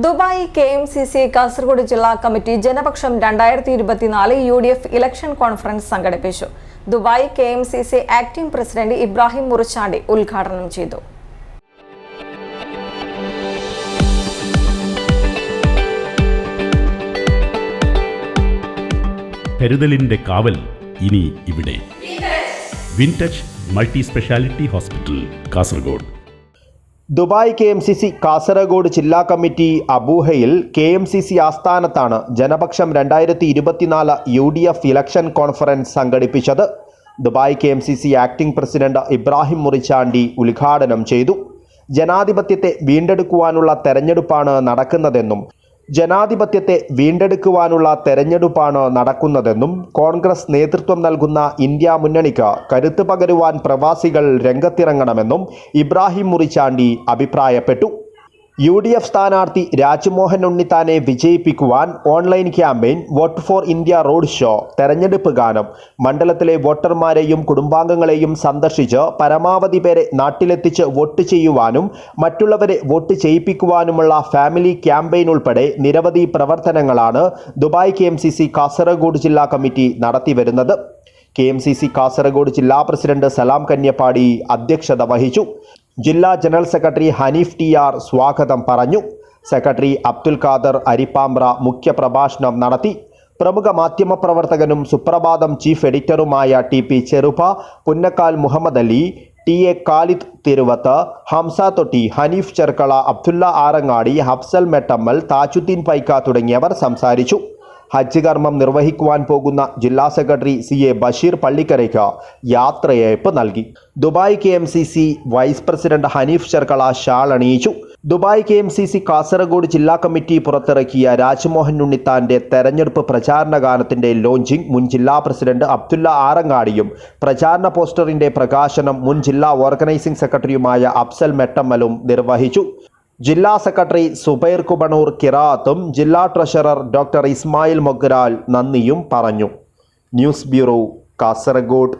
Dubai K M C C Kasaragod ജില്ലാ committee ജനപക്ഷം രണ്ടായിരത്തി ഇരുപത്തിനാല് U D F election conference സംഘടിപ്പിച്ചു. Dubai K M C C acting president Ibrahim Murichandi ഉദ്ഘാടനം ചെയ്തു. കരുതലിന്റെ കാവൽ ഇനി ഇവിടെ. Wintouch multi speciality hospital Kasaragod. Dubai K M C C Kasaragod ജില്ലാ committee Abu Hail K M C C ആസ്ഥാനത്താണ് ജനപക്ഷം രണ്ടായിരത്തി ഇരുപത്തിനാല് U D F election conference സംഘടിപ്പിച്ചത്. Dubai K M C C acting president Ibrahim Murichandi ഉദ്ഘാടനം ചെയ്തു. ജനാധിപത്യത്തെ വീണ്ടെടുക്കുവാനുള്ള തെരഞ്ഞെടുപ്പാണ് നടക്കുന്നതെന്നും ജനാധിപത്യത്തെ വീണ്ടെടുക്കുവാനുള്ള തെരഞ്ഞെടുപ്പാണ് നടക്കുന്നതെന്നും കോൺഗ്രസ് നേതൃത്വം നൽകുന്ന ഇന്ത്യ മുന്നണിക്ക് കരുത്ത് പകരുവാൻ പ്രവാസികൾ രംഗത്തിറങ്ങണമെന്നും ഇബ്രാഹിം മുറിച്ചാണ്ടി അഭിപ്രായപ്പെട്ടു. യു ഡി എഫ് സ്ഥാനാർത്ഥി രാജ്മോഹൻ ഉണ്ണിത്താനെ വിജയിപ്പിക്കുവാൻ online campaign vote for India road show തെരഞ്ഞെടുപ്പ് ഗാനം. മണ്ഡലത്തിലെ വോട്ടർമാരെയും കുടുംബാംഗങ്ങളെയും സന്ദർശിച്ച് പരമാവധി പേരെ നാട്ടിലെത്തിച്ച് വോട്ട് ചെയ്യുവാനും മറ്റുള്ളവരെ വോട്ട് ചെയ്യിപ്പിക്കുവാനുമുള്ള ഫാമിലി ക്യാമ്പയിൻ ഉൾപ്പെടെ നിരവധി പ്രവർത്തനങ്ങളാണ് Dubai K M C C Kasaragod ജില്ലാ committee നടത്തിവരുന്നത്. K M C C Kasaragod ജില്ലാ പ്രസിഡന്റ് സലാം കന്യപ്പാടി അധ്യക്ഷത വഹിച്ചു. ജില്ലാ general secretary Hanif T R സ്വാഗതം പറഞ്ഞു. സെക്രട്ടറി അബ്ദുൽ ഖാദർ അരിപ്പാമ്പ്ര മുഖ്യപ്രഭാഷണം നടത്തി. പ്രമുഖ മാധ്യമപ്രവർത്തകനും സുപ്രഭാതം chief എഡിറ്ററുമായ T P Cheruppa Punnakkal Muhammad Ali T A Khalid Thiruvath Hamza Thotti Hanif Cherkala Abdulla Arangadi Hafsal Mettammal Thajuddeen Paika തുടങ്ങിയവർ സംസാരിച്ചു. ഹജ്ജ് കർമ്മം നിർവഹിക്കുവാൻ പോകുന്ന ജില്ലാ സെക്രട്ടറി സി എ ബഷീർ പള്ളിക്കരയ്ക്ക് യാത്രയയപ്പ് നൽകി. Dubai K M C C vice president Hanif Cherkala shawl അണിയിച്ചു. Dubai K M C C Kasaragod ജില്ലാ കമ്മിറ്റി പുറത്തിറക്കിയ രാജ്മോഹൻ ഉണ്ണിത്താന്റെ തെരഞ്ഞെടുപ്പ് പ്രചാരണ ഗാനത്തിന്റെ ലോഞ്ചിംഗ് മുൻ ജില്ലാ പ്രസിഡന്റ് അബ്ദുല്ല ആറങ്ങാടിയും പ്രചാരണ പോസ്റ്ററിന്റെ പ്രകാശനം മുൻ ജില്ലാ ഓർഗനൈസിംഗ് സെക്രട്ടറിയുമായ അഫ്സൽ മെട്ടമ്മലും നിർവഹിച്ചു. ജില്ലാ സെക്രട്ടറി സുബൈർ കുബണൂർ കിറാത്തും ജില്ലാ ട്രഷറർ ഡോക്ടർ ഇസ്മായിൽ മൊഗ്രാൽ നന്ദിയും പറഞ്ഞു. News bureau Kasaragod.